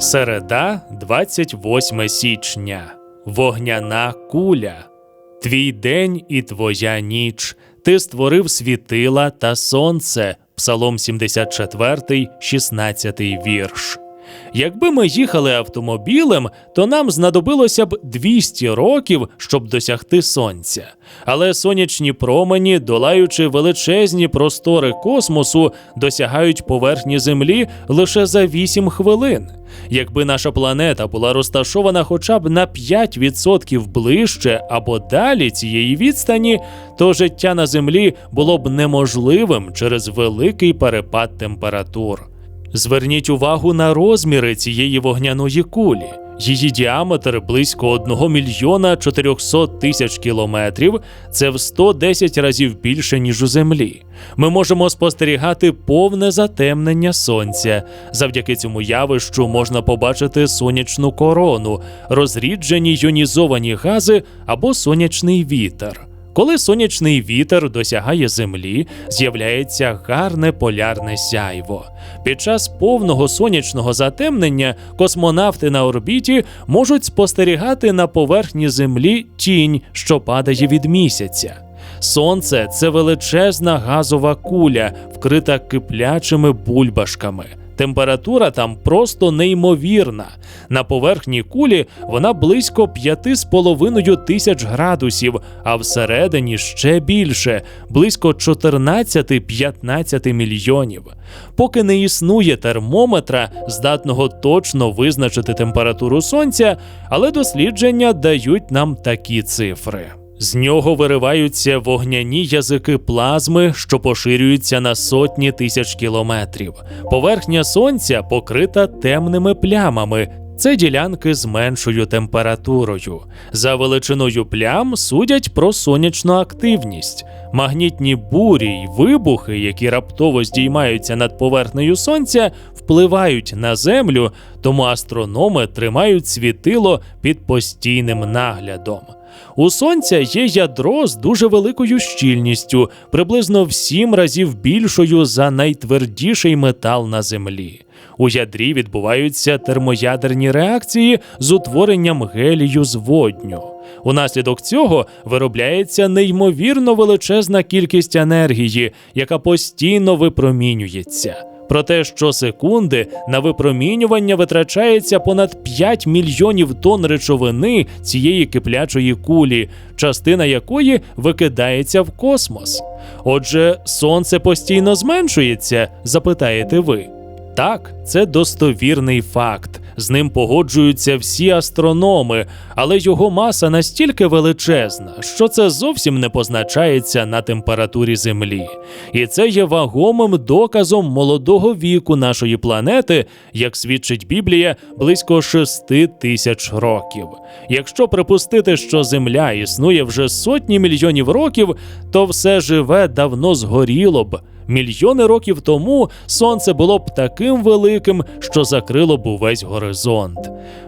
Середа, 28 січня. Вогняна куля. Твій день і твоя ніч. Ти створив світила та сонце. Псалом 74, 16 вірш. Якби ми їхали автомобілем, то нам знадобилося б 200 років, щоб досягти сонця. Але сонячні промені, долаючи величезні простори космосу, досягають поверхні Землі лише за 8 хвилин. Якби наша планета була розташована хоча б на 5% ближче або далі цієї відстані, то життя на Землі було б неможливим через великий перепад температур. Зверніть увагу на розміри цієї вогняної кулі. Її діаметр близько 1 мільйона 400 тисяч кілометрів. Це в 110 разів більше, ніж у Землі. Ми можемо спостерігати повне затемнення сонця. Завдяки цьому явищу можна побачити сонячну корону, розріджені йонізовані гази або сонячний вітер. Коли сонячний вітер досягає землі, з'являється гарне полярне сяйво. Під час повного сонячного затемнення космонавти на орбіті можуть спостерігати на поверхні землі тінь, що падає від місяця. Сонце це величезна газова куля, вкрита киплячими бульбашками. Температура там просто неймовірна. На поверхні кулі вона близько 5,5 тисяч градусів, а всередині ще більше близько 14-15 мільйонів. Поки не існує термометра, здатного точно визначити температуру сонця, але дослідження дають нам такі цифри. З нього вириваються вогняні язики плазми, що поширюються на сотні тисяч кілометрів. Поверхня сонця покрита темними плямами. Це ділянки з меншою температурою. За величиною плям судять про сонячну активність. Магнітні бурі й вибухи, які раптово здіймаються над поверхнею сонця, впливають на землю, тому астрономи тримають світило під постійним наглядом. У сонця є ядро з дуже великою щільністю, приблизно в сім разів більшою за найтвердіший метал на землі. У ядрі відбуваються термоядерні реакції з утворенням гелію з водню. Унаслідок цього виробляється неймовірно величезна кількість енергії, яка постійно випромінюється. Проте щосекунди на випромінювання витрачається понад 5 мільйонів тонн речовини цієї киплячої кулі, частина якої викидається в космос. Отже, сонце постійно зменшується, запитаєте ви. Так, це достовірний факт. З ним погоджуються всі астрономи, але його маса настільки величезна, що це зовсім не позначається на температурі Землі. І це є вагомим доказом молодого віку нашої планети, як свідчить Біблія, близько 6 тисяч років. Якщо припустити, що Земля існує вже сотні мільйонів років, то все живе давно згоріло б. Мільйони років тому сонце було б таким великим, що закрило б увесь горизонт.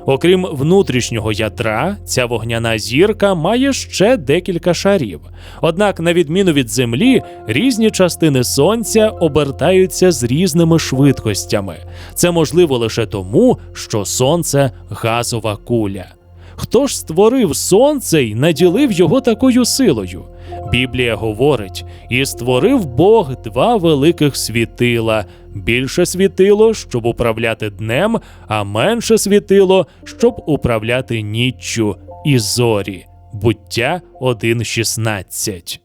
Окрім внутрішнього ядра, ця вогняна зірка має ще декілька шарів. Однак, на відміну від Землі, різні частини сонця обертаються з різними швидкостями. Це можливо лише тому, що сонце газова куля. Хто ж створив сонце й наділив його такою силою? Біблія говорить: і створив Бог два великих світила: більше світило, щоб управляти днем, а менше світило, щоб управляти ніччю і зорі. Буття 1.16